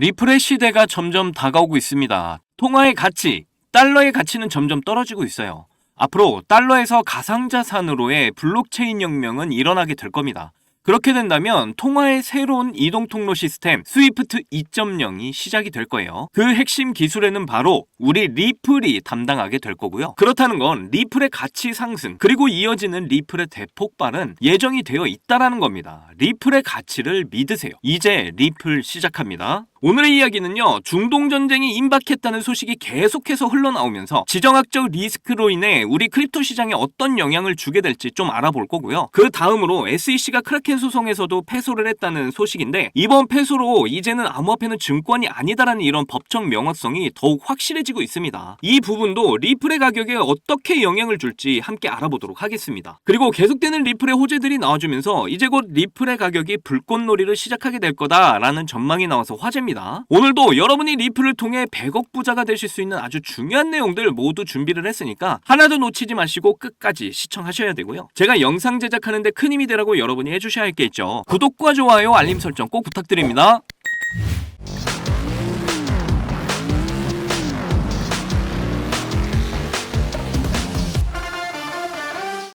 리플의 시대가 점점 다가오고 있습니다. 통화의 가치, 달러의 가치는 점점 떨어지고 있어요. 앞으로 달러에서 가상자산으로의 블록체인 혁명은 일어나게 될 겁니다. 그렇게 된다면 통화의 새로운 이동 통로 시스템 스위프트 2.0이 시작이 될 거예요. 그 핵심 기술에는 바로 우리 리플이 담당하게 될 거고요. 그렇다는 건 리플의 가치 상승 그리고 이어지는 리플의 대폭발은 예정이 되어 있다라는 겁니다. 리플의 가치를 믿으세요. 이제 리플 시작합니다. 오늘의 이야기는요, 중동 전쟁이 임박했다는 소식이 계속해서 흘러나오면서 지정학적 리스크로 인해 우리 크립토 시장에 어떤 영향을 주게 될지 좀 알아볼 거고요. 그 다음으로 SEC가 크라켄 소송에서도 패소를 했다는 소식인데 이번 패소로 이제는 암호화폐는 증권이 아니다라는 이런 법적 명확성이 더욱 확실해지고 있습니다. 이 부분도 리플의 가격에 어떻게 영향을 줄지 함께 알아보도록 하겠습니다. 그리고 계속되는 리플의 호재들이 나와주면서 이제 곧 리플의 가격이 불꽃놀이를 시작하게 될 거다라는 전망이 나와서 화제입니다. 오늘도 여러분이 리플을 통해 100억 부자가 되실 수 있는 아주 중요한 내용들 모두 준비를 했으니까 하나도 놓치지 마시고 끝까지 시청하셔야 되고요. 제가 영상 제작하는데 큰 힘이 되라고 여러분이 해주셔야 할게 있죠. 구독과 좋아요, 알림 설정 꼭 부탁드립니다.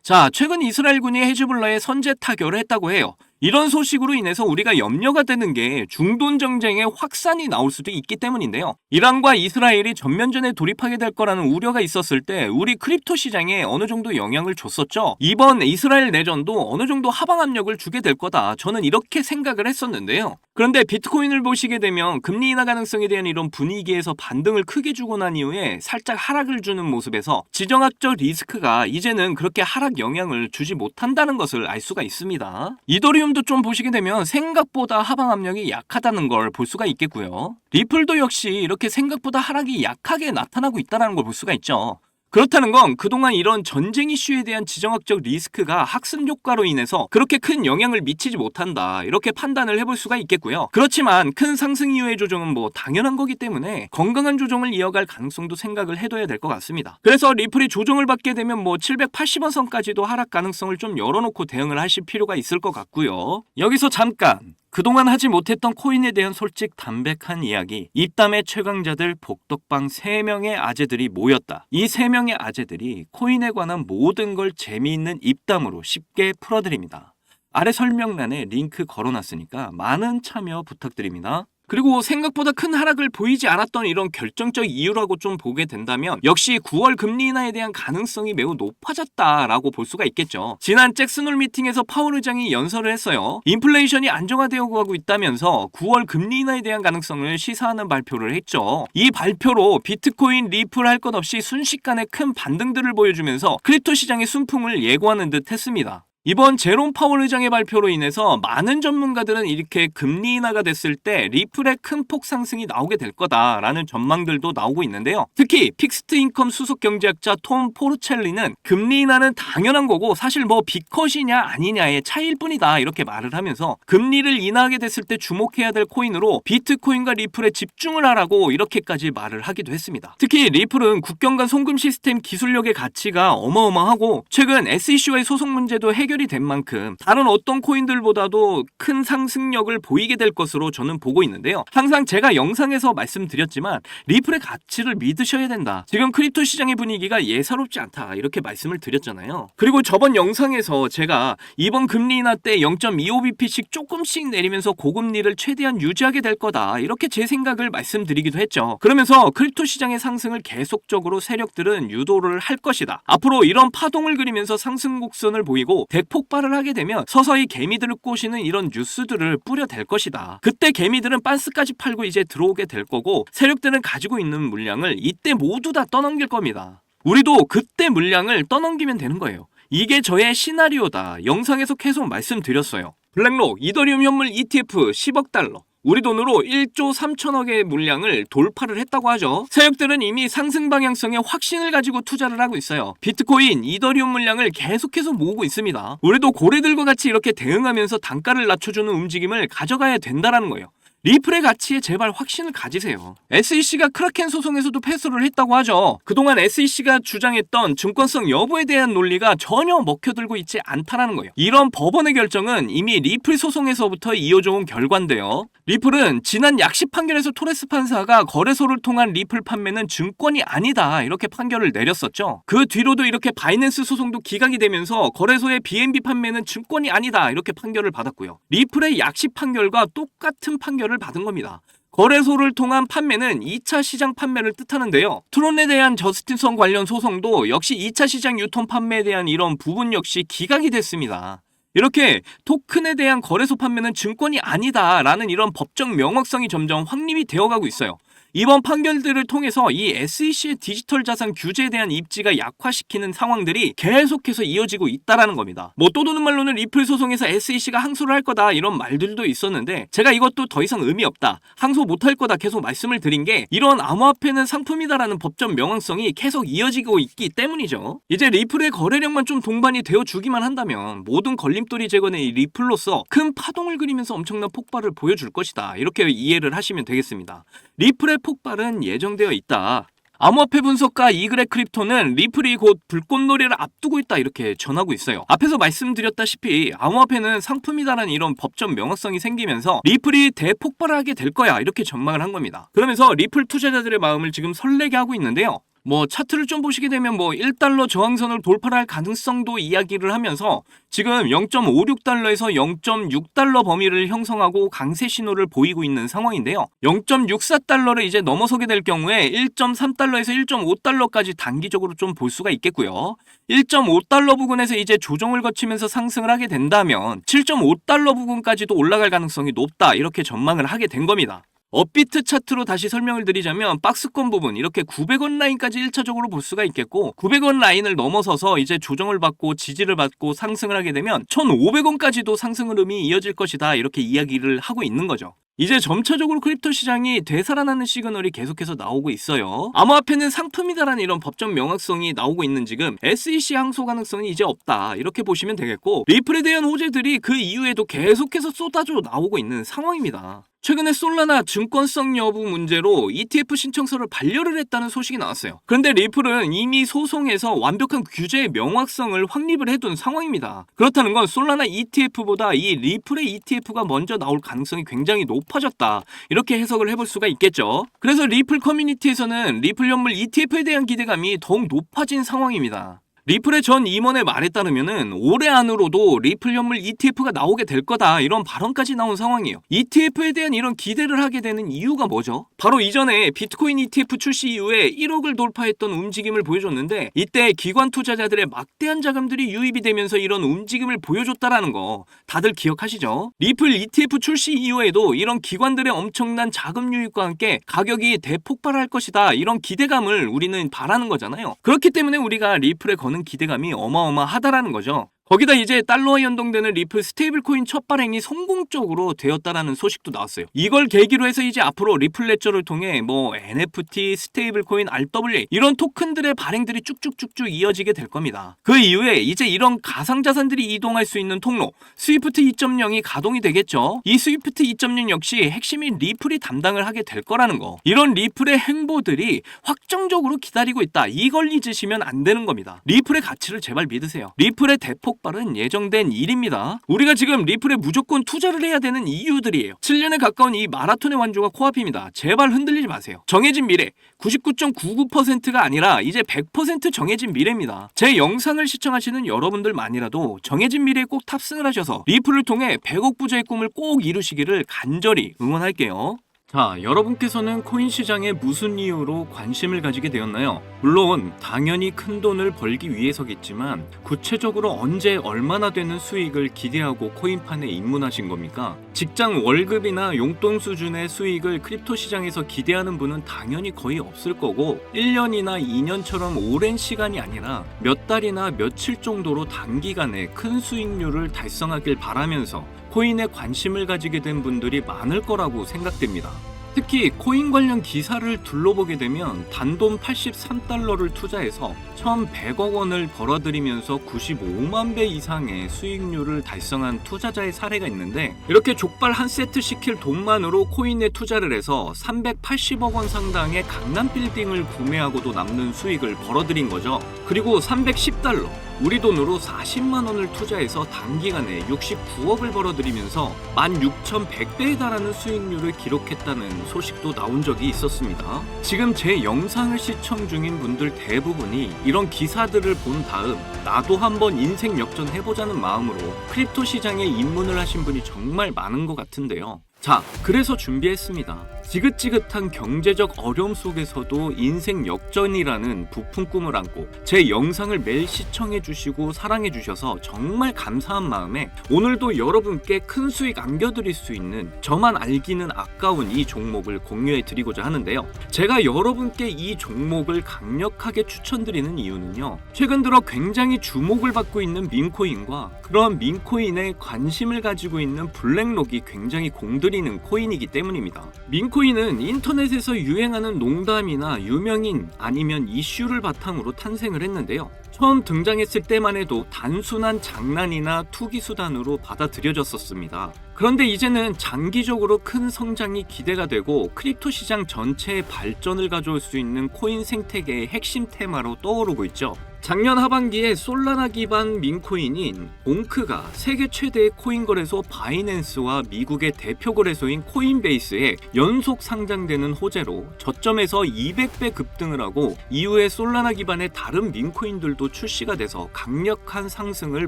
자, 최근 이스라엘군이 헤즈볼라에 선제 타결을 했다고 해요. 이런 소식으로 인해서 우리가 염려가 되는 게 중동 정쟁의 확산이 나올 수도 있기 때문인데요. 이란과 이스라엘이 전면전에 돌입하게 될 거라는 우려가 있었을 때 우리 크립토 시장에 어느 정도 영향을 줬었죠. 이번 이스라엘 내전도 어느 정도 하방 압력을 주게 될 거다. 저는 이렇게 생각을 했었는데요. 그런데 비트코인을 보시게 되면 금리 인하 가능성에 대한 이런 분위기에서 반등을 크게 주고 난 이후에 살짝 하락을 주는 모습에서 지정학적 리스크가 이제는 그렇게 하락 영향을 주지 못한다는 것을 알 수가 있습니다. 이더리움 도 좀 보시게 되면 생각보다 하방 압력이 약하다는 걸 볼 수가 있겠고요. 리플도 역시 이렇게 생각보다 하락이 약하게 나타나고 있다는 걸 볼 수가 있죠. 그렇다는 건 그동안 이런 전쟁 이슈에 대한 지정학적 리스크가 학습 효과로 인해서 그렇게 큰 영향을 미치지 못한다. 이렇게 판단을 해볼 수가 있겠고요. 그렇지만 큰 상승 이후의 조정은 뭐 당연한 거기 때문에 건강한 조정을 이어갈 가능성도 생각을 해둬야 될 것 같습니다. 그래서 리플이 조정을 받게 되면 뭐 780원 선까지도 하락 가능성을 좀 열어놓고 대응을 하실 필요가 있을 것 같고요. 여기서 잠깐 그동안 하지 못했던 코인에 대한 솔직 담백한 이야기. 입담의 최강자들 복덕방 3명의 아재들이 모였다. 이 3명의 아재들이 코인에 관한 모든 걸 재미있는 입담으로 쉽게 풀어드립니다. 아래 설명란에 링크 걸어놨으니까 많은 참여 부탁드립니다. 그리고 생각보다 큰 하락을 보이지 않았던 이런 결정적 이유라고 좀 보게 된다면 역시 9월 금리 인하에 대한 가능성이 매우 높아졌다라고 볼 수가 있겠죠. 지난 잭슨홀 미팅에서 파월 의장이 연설을 했어요. 인플레이션이 안정화되어 가고 있다면서 9월 금리 인하에 대한 가능성을 시사하는 발표를 했죠. 이 발표로 비트코인, 리플 할 것 없이 순식간에 큰 반등들을 보여주면서 크립토 시장의 순풍을 예고하는 듯 했습니다. 이번 제롬 파월 의장의 발표로 인해서 많은 전문가들은 이렇게 금리 인하가 됐을 때 리플의 큰 폭 상승이 나오게 될 거다라는 전망들도 나오고 있는데요. 특히 픽스트 인컴 수석 경제학자 톰 포르첼리는 금리 인하는 당연한 거고 사실 뭐 비컷이냐 아니냐의 차이일 뿐이다 이렇게 말을 하면서 금리를 인하하게 됐을 때 주목해야 될 코인으로 비트코인과 리플에 집중을 하라고 이렇게까지 말을 하기도 했습니다. 특히 리플은 국경 간 송금 시스템 기술력의 가치가 어마어마하고 최근 SEC와의 소송 문제도 해결 이 된 만큼 다른 어떤 코인들보다도 큰 상승력을 보이게 될 것으로 저는 보고 있는데요. 항상 제가 영상에서 말씀드렸지만 리플의 가치를 믿으셔야 된다. 지금 크립토 시장의 분위기가 예사롭지 않다. 이렇게 말씀을 드렸잖아요. 그리고 저번 영상에서 제가 이번 금리 인하 때 0.25bp씩 조금씩 내리면서 고금리를 최대한 유지하게 될 거다. 이렇게 제 생각을 말씀드리기도 했죠. 그러면서 크립토 시장의 상승을 계속적으로 세력들은 유도를 할 것이다. 앞으로 이런 파동을 그리면서 상승 곡선을 보이고 대폭발을 하게 되면 서서히 개미들을 꼬시는 이런 뉴스들을 뿌려댈 것이다. 그때 개미들은 빤스까지 팔고 이제 들어오게 될 거고 세력들은 가지고 있는 물량을 이때 모두 다 떠넘길 겁니다. 우리도 그때 물량을 떠넘기면 되는 거예요. 이게 저의 시나리오다. 영상에서 계속 말씀드렸어요. 블랙록 이더리움 현물 ETF 10억 달러. 우리 돈으로 1조 3천억의 물량을 돌파를 했다고 하죠. 세력들은 이미 상승 방향성에 확신을 가지고 투자를 하고 있어요. 비트코인, 이더리움 물량을 계속해서 모으고 있습니다. 우리도 고래들과 같이 이렇게 대응하면서 단가를 낮춰주는 움직임을 가져가야 된다라는 거예요. 리플의 가치에 제발 확신을 가지세요. SEC가 크라켄 소송에서도 패소를 했다고 하죠. 그동안 SEC가 주장했던 증권성 여부에 대한 논리가 전혀 먹혀들고 있지 않다라는 거예요. 이런 법원의 결정은 이미 리플 소송에서부터 이어져온 결과인데요. 리플은 지난 약식 판결에서 토레스 판사가 거래소를 통한 리플 판매는 증권이 아니다 이렇게 판결을 내렸었죠. 그 뒤로도 이렇게 바이낸스 소송도 기각이 되면서 거래소의 BNB 판매는 증권이 아니다 이렇게 판결을 받았고요. 리플의 약식 판결과 똑같은 판결을 받은 겁니다. 거래소를 통한 판매는 2차 시장 판매를 뜻하는데요. 트론에 대한 저스틴성 관련 소송도 역시 2차 시장 유통 판매에 대한 이런 부분 역시 기각이 됐습니다. 이렇게 토큰에 대한 거래소 판매는 증권이 아니다라는 이런 법적 명확성이 점점 확립이 되어가고 있어요. 이번 판결들을 통해서 이 SEC의 디지털 자산 규제에 대한 입지가 약화시키는 상황들이 계속해서 이어지고 있다라는 겁니다. 뭐 또 도는 말로는 리플 소송에서 SEC가 항소를 할 거다 이런 말들도 있었는데 제가 이것도 더 이상 의미 없다. 항소 못 할 거다 계속 말씀을 드린 게 이런 암호화폐는 상품이다라는 법적 명확성이 계속 이어지고 있기 때문이죠. 이제 리플의 거래량만 좀 동반이 되어 주기만 한다면 모든 걸림돌이 제거된 이 리플로서 큰 파동을 그리면서 엄청난 폭발을 보여줄 것이다. 이렇게 이해를 하시면 되겠습니다. 리플의 폭발은 예정되어 있다. 암호화폐 분석가 이그레 크립토는 리플이 곧 불꽃놀이를 앞두고 있다 이렇게 전하고 있어요. 앞에서 말씀드렸다시피 암호화폐는 상품이다라는 이런 법적 명확성이 생기면서 리플이 대폭발을 하게 될 거야 이렇게 전망을 한 겁니다. 그러면서 리플 투자자들의 마음을 지금 설레게 하고 있는데요. 뭐 차트를 좀 보시게 되면 뭐 1달러 저항선을 돌파할 가능성도 이야기를 하면서 지금 0.56달러에서 0.6달러 범위를 형성하고 강세 신호를 보이고 있는 상황인데요. 0.64달러를 이제 넘어서게 될 경우에 1.3달러에서 1.5달러까지 단기적으로 좀 볼 수가 있겠고요. 1.5달러 부근에서 이제 조정을 거치면서 상승을 하게 된다면 7.5달러 부근까지도 올라갈 가능성이 높다 이렇게 전망을 하게 된 겁니다. 업비트 차트로 다시 설명을 드리자면 박스권 부분 이렇게 900원 라인까지 1차적으로 볼 수가 있겠고 900원 라인을 넘어서서 이제 조정을 받고 지지를 받고 상승을 하게 되면 1500원까지도 상승 흐름이 이어질 것이다 이렇게 이야기를 하고 있는 거죠. 이제 점차적으로 크립토 시장이 되살아나는 시그널이 계속해서 나오고 있어요. 암호화폐는 상품이다라는 이런 법적 명확성이 나오고 있는 지금 SEC 항소 가능성이 이제 없다 이렇게 보시면 되겠고 리플에 대한 호재들이 그 이후에도 계속해서 쏟아져 나오고 있는 상황입니다. 최근에 솔라나 증권성 여부 문제로 ETF 신청서를 반려를 했다는 소식이 나왔어요. 그런데 리플은 이미 소송에서 완벽한 규제의 명확성을 확립을 해둔 상황입니다. 그렇다는 건 솔라나 ETF보다 이 리플의 ETF가 먼저 나올 가능성이 굉장히 높아졌다. 이렇게 해석을 해볼 수가 있겠죠. 그래서 리플 커뮤니티에서는 리플 연물 ETF에 대한 기대감이 더욱 높아진 상황입니다. 리플의 전 임원의 말에 따르면은 올해 안으로도 리플 연물 ETF가 나오게 될 거다 이런 발언까지 나온 상황이에요. ETF에 대한 이런 기대를 하게 되는 이유가 뭐죠? 바로 이전에 비트코인 ETF 출시 이후에 1억을 돌파했던 움직임을 보여줬는데 이때 기관 투자자들의 막대한 자금들이 유입이 되면서 이런 움직임을 보여줬다라는 거 다들 기억하시죠? 리플 ETF 출시 이후에도 이런 기관들의 엄청난 자금 유입과 함께 가격이 대폭발할 것이다 이런 기대감을 우리는 바라는 거잖아요. 그렇기 때문에 우리가 리플에 건 거는 기대감이 어마어마하다라는 거죠. 거기다 이제 달러와 연동되는 리플 스테이블 코인 첫 발행이 성공적으로 되었다라는 소식도 나왔어요. 이걸 계기로 해서 이제 앞으로 리플 레저를 통해 뭐 NFT, 스테이블 코인, RWA 이런 토큰들의 발행들이 쭉쭉쭉쭉 이어지게 될 겁니다. 그 이후에 이제 이런 가상 자산들이 이동할 수 있는 통로 스위프트 2.0이 가동이 되겠죠. 이 스위프트 2.0 역시 핵심인 리플이 담당을 하게 될 거라는 거. 이런 리플의 행보들이 확정적으로 기다리고 있다. 이걸 잊으시면 안 되는 겁니다. 리플의 가치를 제발 믿으세요. 리플의 대폭 폭발은 예정된 일입니다. 우리가 지금 리플에 무조건 투자를 해야 되는 이유들이에요. 7년에 가까운 이 마라톤의 완주가 코앞입니다. 제발 흔들리지 마세요. 정해진 미래 99.99%가 아니라 이제 100% 정해진 미래입니다. 제 영상을 시청하시는 여러분들만이라도 정해진 미래에 꼭 탑승을 하셔서 리플을 통해 100억 부자의 꿈을 꼭 이루시기를 간절히 응원할게요. 자, 여러분께서는 코인 시장에 무슨 이유로 관심을 가지게 되었나요? 물론 당연히 큰 돈을 벌기 위해서겠지만 구체적으로 언제 얼마나 되는 수익을 기대하고 코인판에 입문하신 겁니까? 직장 월급이나 용돈 수준의 수익을 크립토 시장에서 기대하는 분은 당연히 거의 없을 거고 1년이나 2년처럼 오랜 시간이 아니라 몇 달이나 며칠 정도로 단기간에 큰 수익률을 달성하길 바라면서 코인에 관심을 가지게 된 분들이 많을 거라고 생각됩니다. 특히 코인 관련 기사를 둘러보게 되면 단돈 83달러를 투자해서 1,100억 원을 벌어들이면서 95만 배 이상의 수익률을 달성한 투자자의 사례가 있는데 이렇게 족발 한 세트 시킬 돈만으로 코인에 투자를 해서 380억 원 상당의 강남 빌딩을 구매하고도 남는 수익을 벌어들인 거죠. 그리고 310달러 우리 돈으로 40만 원을 투자해서 단기간에 69억을 벌어들이면서 16,100배에 달하는 수익률을 기록했다는 소식도 나온 적이 있었습니다. 지금 제 영상을 시청 중인 분들 대부분이 이런 기사들을 본 다음 나도 한번 인생 역전 해보자는 마음으로 크립토 시장에 입문을 하신 분이 정말 많은 것 같은데요. 자, 그래서 준비했습니다. 지긋지긋한 경제적 어려움 속에서도 인생 역전이라는 부푼 꿈을 안고 제 영상을 매일 시청해 주시고 사랑해 주셔서 정말 감사한 마음에 오늘도 여러분께 큰 수익 안겨드릴 수 있는 저만 알기는 아까운 이 종목을 공유해 드리고자 하는데요. 제가 여러분께 이 종목을 강력하게 추천드리는 이유는요. 최근 들어 굉장히 주목을 받고 있는 민코인과 그런 민코인에 관심을 가지고 있는 블랙록이 굉장히 공들이는 코인이기 때문입니다. 민 코인은 인터넷에서 유행하는 농담이나 유명인 아니면 이슈를 바탕으로 탄생을 했는데요. 처음 등장했을 때만 해도 단순한 장난이나 투기 수단으로 받아들여졌었습니다. 그런데 이제는 장기적으로 큰 성장이 기대가 되고 크립토 시장 전체의 발전을 가져올 수 있는 코인 생태계의 핵심 테마로 떠오르고 있죠. 작년 하반기에 솔라나 기반 민코인인 봉크가 세계 최대의 코인 거래소 바이낸스와 미국의 대표 거래소인 코인베이스에 연속 상장되는 호재로 저점에서 200배 급등을 하고 이후에 솔라나 기반의 다른 민코인들도 출시가 돼서 강력한 상승을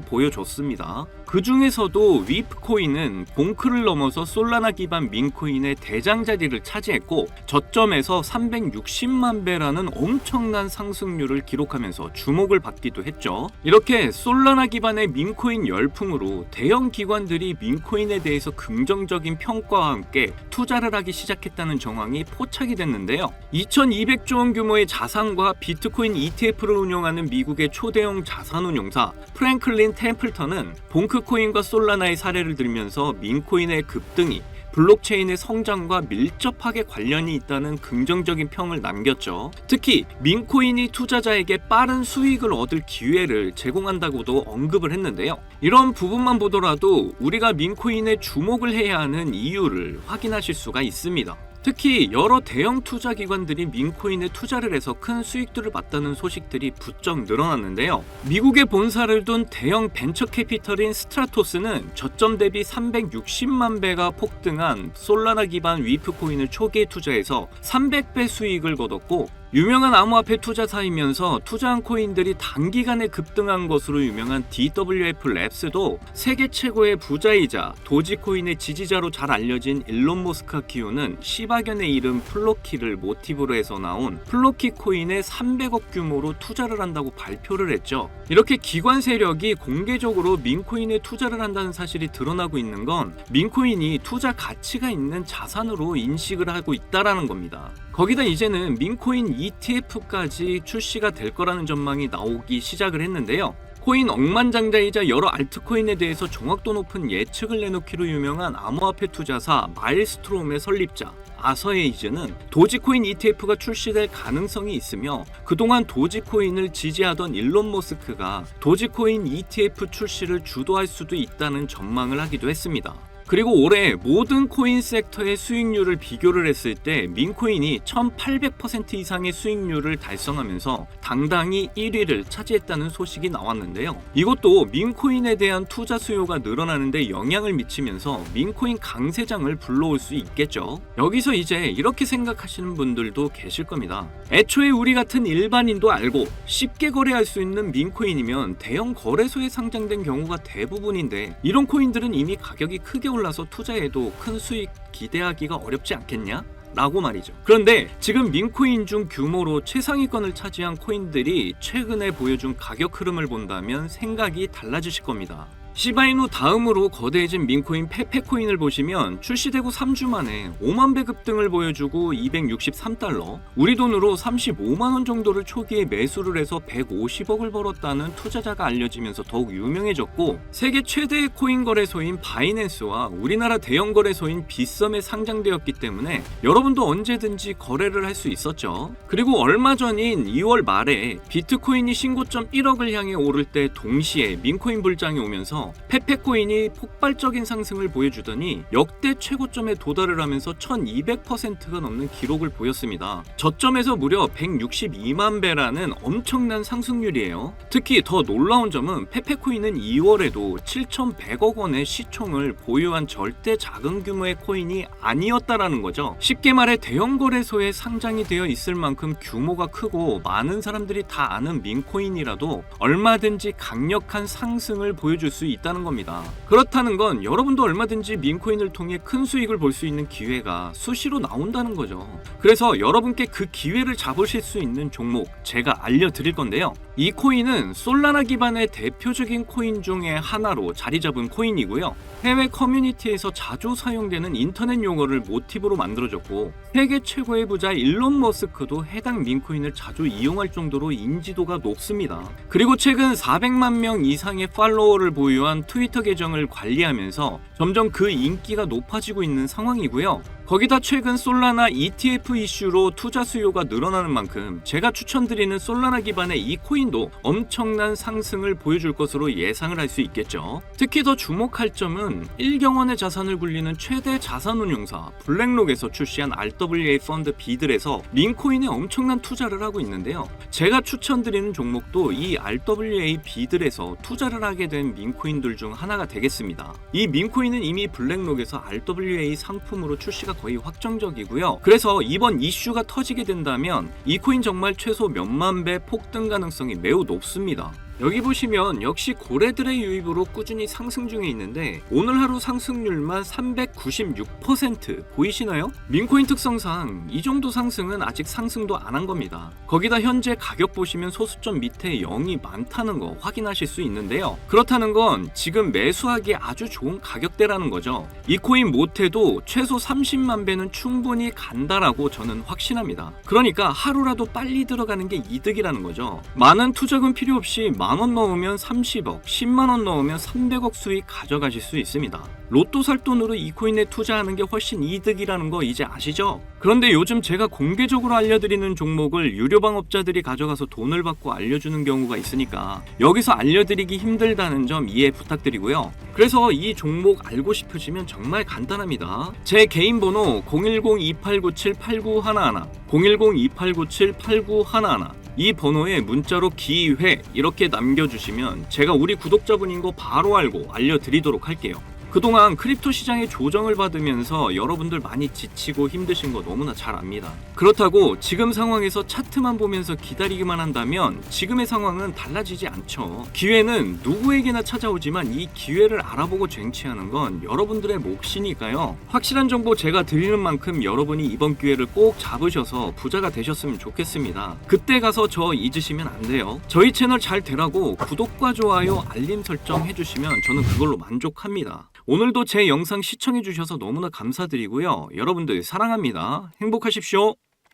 보여줬습니다. 그 중에서도 위프코인은 봉크를 넘어서 솔라나 기반 민코인의 대장 자리를 차지했고 저점에서 360만 배라는 엄청난 상승률을 기록하면서 주목 을 받기도 했죠. 이렇게 솔라나 기반의 민코인 열풍으로 대형 기관들이 민코인에 대해서 긍정적인 평가와 함께 투자를 하기 시작했다는 정황이 포착이 됐는데요. 2200조 원 규모의 자산과 비트코인 ETF를 운영하는 미국의 초대형 자산운용사 프랭클린 템플턴은 봉크코인과 솔라나의 사례를 들면서 민코인의 급등이 블록체인의 성장과 밀접하게 관련이 있다는 긍정적인 평을 남겼죠. 특히 민코인이 투자자에게 빠른 수익을 얻을 기회를 제공한다고도 언급을 했는데요. 이런 부분만 보더라도 우리가 민코인에 주목을 해야 하는 이유를 확인하실 수가 있습니다. 특히 여러 대형 투자 기관들이 민코인에 투자를 해서 큰 수익들을 봤다는 소식들이 부쩍 늘어났는데요. 미국에 본사를 둔 대형 벤처 캐피털인 스트라토스는 저점 대비 360만 배가 폭등한 솔라나 기반 위프 코인을 초기에 투자해서 300배 수익을 거뒀고 유명한 암호화폐 투자사이면서 투자한 코인들이 단기간에 급등한 것으로 유명한 DWF 랩스도 세계 최고의 부자이자 도지코인의 지지자로 잘 알려진 일론 머스크가 키우는 시바견의 이름 플로키를 모티브로 해서 나온 플로키 코인에 300억 규모로 투자를 한다고 발표를 했죠. 이렇게 기관 세력이 공개적으로 민코인에 투자를 한다는 사실이 드러나고 있는 건 민코인이 투자 가치가 있는 자산으로 인식을 하고 있다라는 겁니다. 거기다 이제는 민코인 ETF까지 출시가 될 거라는 전망이 나오기 시작을 했는데요. 코인 억만장자이자 여러 알트코인에 대해서 정확도 높은 예측을 내놓기로 유명한 암호화폐 투자사 마일스트롬의 설립자 아서에이즈는 도지코인 ETF가 출시될 가능성이 있으며 그동안 도지코인을 지지하던 일론 머스크가 도지코인 ETF 출시를 주도할 수도 있다는 전망을 하기도 했습니다. 그리고 올해 모든 코인 섹터의 수익률을 비교를 했을 때 민코인이 1800% 이상의 수익률을 달성하면서 당당히 1위를 차지했다는 소식이 나왔는데요. 이것도 민코인에 대한 투자 수요가 늘어나는데 영향을 미치면서 민코인 강세장을 불러올 수 있겠죠. 여기서 이제 이렇게 생각하시는 분들도 계실 겁니다. 애초에 우리 같은 일반인도 알고 쉽게 거래할 수 있는 민코인이면 대형 거래소에 상장된 경우가 대부분인데 이런 코인들은 이미 가격이 크게 올라서 투자해도 큰 수익 기대하기가 어렵지 않겠냐? 라고 말이죠. 그런데 지금 민코인 중 규모로 최상위권을 차지한 코인들이 최근에 보여준 가격 흐름을 본다면 생각이 달라지실 겁니다. 시바이누 다음으로 거대해진 민코인 페페코인을 보시면 출시되고 3주 만에 5만 배 급등을 보여주고 263달러, 우리 돈으로 35만 원 정도를 초기에 매수를 해서 150억을 벌었다는 투자자가 알려지면서 더욱 유명해졌고 세계 최대의 코인 거래소인 바이낸스와 우리나라 대형 거래소인 빗썸에 상장되었기 때문에 여러분도 언제든지 거래를 할 수 있었죠. 그리고 얼마 전인 2월 말에 비트코인이 신고점 1억을 향해 오를 때 동시에 민코인 불장이 오면서 페페코인이 폭발적인 상승을 보여주더니 역대 최고점에 도달을 하면서 1200%가 넘는 기록을 보였습니다. 저점에서 무려 162만 배라는 엄청난 상승률이에요. 특히 더 놀라운 점은 페페코인은 2월에도 7,100억 원의 시총을 보유한 절대 작은 규모의 코인이 아니었다라는 거죠. 쉽게 말해 대형 거래소에 상장이 되어 있을 만큼 규모가 크고 많은 사람들이 다 아는 민코인이라도 얼마든지 강력한 상승을 보여줄 수 있다는 겁니다. 그렇다는 건 여러분도 얼마든지 민코인을 통해 큰 수익을 볼 수 있는 기회가 수시로 나온다는 거죠. 그래서 여러분께 그 기회를 잡으실 수 있는 종목 제가 알려드릴 건데요. 이 코인은 솔라나 기반의 대표적인 코인 중에 하나로 자리 잡은 코인이고요. 해외 커뮤니티에서 자주 사용되는 인터넷 용어를 모티브로 만들어졌고 세계 최고의 부자 일론 머스크도 해당 민코인을 자주 이용할 정도로 인지도가 높습니다. 그리고 최근 400만 명 이상의 팔로워를 보유한 트위터 계정을 관리하면서 점점 그 인기가 높아지고 있는 상황이고요. 거기다 최근 솔라나 ETF 이슈로 투자 수요가 늘어나는 만큼 제가 추천드리는 솔라나 기반의 이 코인도 엄청난 상승을 보여줄 것으로 예상을 할 수 있겠죠. 특히 더 주목할 점은 1경원의 자산을 굴리는 최대 자산운용사 블랙록에서 출시한 RWA 펀드 비들에서 링코인에 엄청난 투자를 하고 있는데요. 제가 추천드리는 종목도 이 RWA 비들에서 투자를 하게 된 민코인들 중 하나가 되겠습니다. 이 민코인 은 이미 블랙록에서 RWA 상품으로 출시가 거의 확정적이고요. 그래서 이번 이슈가 터지게 된다면 이 코인 정말 최소 몇만 배 폭등 가능성이 매우 높습니다. 여기 보시면 역시 고래들의 유입으로 꾸준히 상승 중에 있는데 오늘 하루 상승률만 396% 보이시나요? 민코인 특성상 이 정도 상승은 아직 상승도 안 한 겁니다. 거기다 현재 가격 보시면 소수점 밑에 0이 많다는 거 확인하실 수 있는데요. 그렇다는 건 지금 매수하기에 아주 좋은 가격대라는 거죠. 이 코인 못해도 최소 30만 배는 충분히 간다라고 저는 확신합니다. 그러니까 하루라도 빨리 들어가는 게 이득이라는 거죠. 많은 투자금 필요 없이 만 원 넣으면 30억, 10만 원 넣으면 300억 수익 가져가실 수 있습니다. 로또 살 돈으로 이 코인에 투자하는 게 훨씬 이득이라는 거 이제 아시죠? 그런데 요즘 제가 공개적으로 알려드리는 종목을 유료 방업자들이 가져가서 돈을 받고 알려주는 경우가 있으니까 여기서 알려드리기 힘들다는 점 이해 부탁드리고요. 그래서 이 종목 알고 싶으시면 정말 간단합니다. 제 개인 번호 010-2897-8911 010-2897-8911 이 번호에 문자로 기회 이렇게 남겨주시면 제가 우리 구독자분인 거 바로 알고 알려드리도록 할게요. 그동안 크립토 시장의 조정을 받으면서 여러분들 많이 지치고 힘드신 거 너무나 잘 압니다. 그렇다고 지금 상황에서 차트만 보면서 기다리기만 한다면 지금의 상황은 달라지지 않죠. 기회는 누구에게나 찾아오지만 이 기회를 알아보고 쟁취하는 건 여러분들의 몫이니까요. 확실한 정보 제가 드리는 만큼 여러분이 이번 기회를 꼭 잡으셔서 부자가 되셨으면 좋겠습니다. 그때 가서 저 잊으시면 안 돼요. 저희 채널 잘 되라고 구독과 좋아요, 알림 설정 해주시면 저는 그걸로 만족합니다. 오늘도 제 영상 시청해주셔서 너무나 감사드리고요. 여러분들 사랑합니다. 행복하십시오.